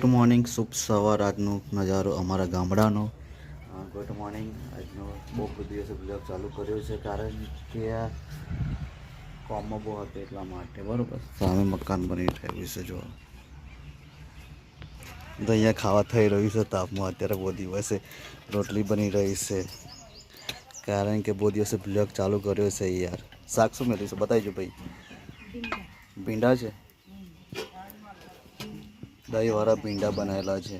Good morning શુભ સવાર આજનો નજારો અમારા ગામડાનો. ગુડ મોર્નિંગ આજનો બહુ દિવસે બ્લોગ ચાલુ કર્યો છે કારણ કે આ કોમમાં બહુ હતો એટલા માટે. બરાબર? સામે મકાન બની રહ્યું છે જો તો અહીંયા ખાવા થઈ રહ્યું છે, તાપમાં અત્યારે બહુ દિવસે રોટલી બની રહી છે. કારણ કે બહુ દિવસે બ્લોગ ચાલુ કર્યો છે યાર. શાક શું મેળવ્યું છે? બતાવીજો ભાઈ. ભીંડા છે? દહીંવાળા ભીંડા બનાવેલા છે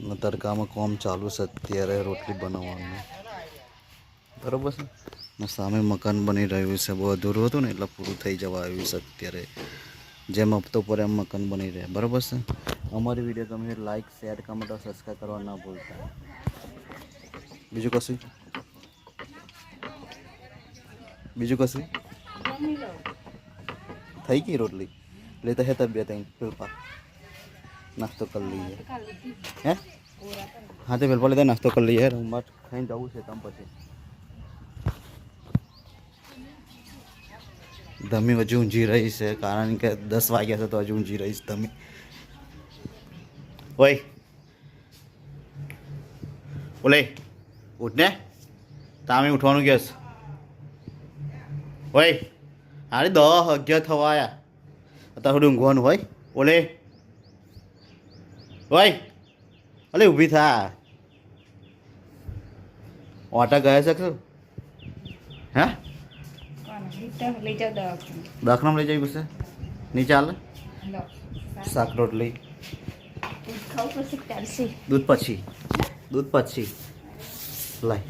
ને તડકામાં કોમ ચાલુ છે અત્યારે રોટલી બનાવવાનું બરોબર છે ને સામે મકાન બની રહ્યું છે બહુ અધૂરું હતું ને એટલે પૂરું થઈ જવા આવ્યું છે અત્યારે જેમ હપ્તો પર એમ મકાન બની રહે બરોબર છે અમારી વીડિયો ગમે લાઈક શેર કમેન્ટ અને સબસ્ક્રાઈબ કરવા ના ભૂલતા બીજું કશું બીજું કશું થઈ ગઈ રોટલી લેતા હે તબિયત અહીં પેલપા નાસ્તો કરી લઈએ હે હા તે પેલપા લેતા નાસ્તો કરી લઈએ રૂમમાં ખાઈને જવું છે તમ પછી ધમી હજુ ઊંઘી રહી છે કારણ કે દસ વાગ્યા છે તો હજુ ઊંઘી રહીશ ધમી ઓય ઓલે ઉઠ ને તામે ઉઠવાનું કેસ ઓય અરે દસ અગિયાર થવા આયા અત્યારે થોડું ઊંઘવાનું હોય. ઓલે. ભાઈ અલે ઊભી થા. ઓટા ગયા છે હા? હે લઈ જવી પડશે? નહીં ચાલે? શાક રોટલી. દૂધ પછી. દૂધ પછી. લાય.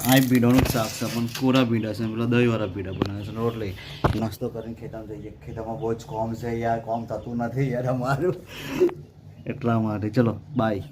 આ ભીંડાનું શાક છે, પણ કોરા ભીંડા છે પેલા દહીંવાળા ભીંડા બનાવે છે. રોટલી, નાસ્તો કરીને ખેતરમાં જઈએ. ખેતરમાં બહુ જ કોમ છે યાર, કોમ થતું નથી યાર અમારું. એટલા માટે. ચલો બાય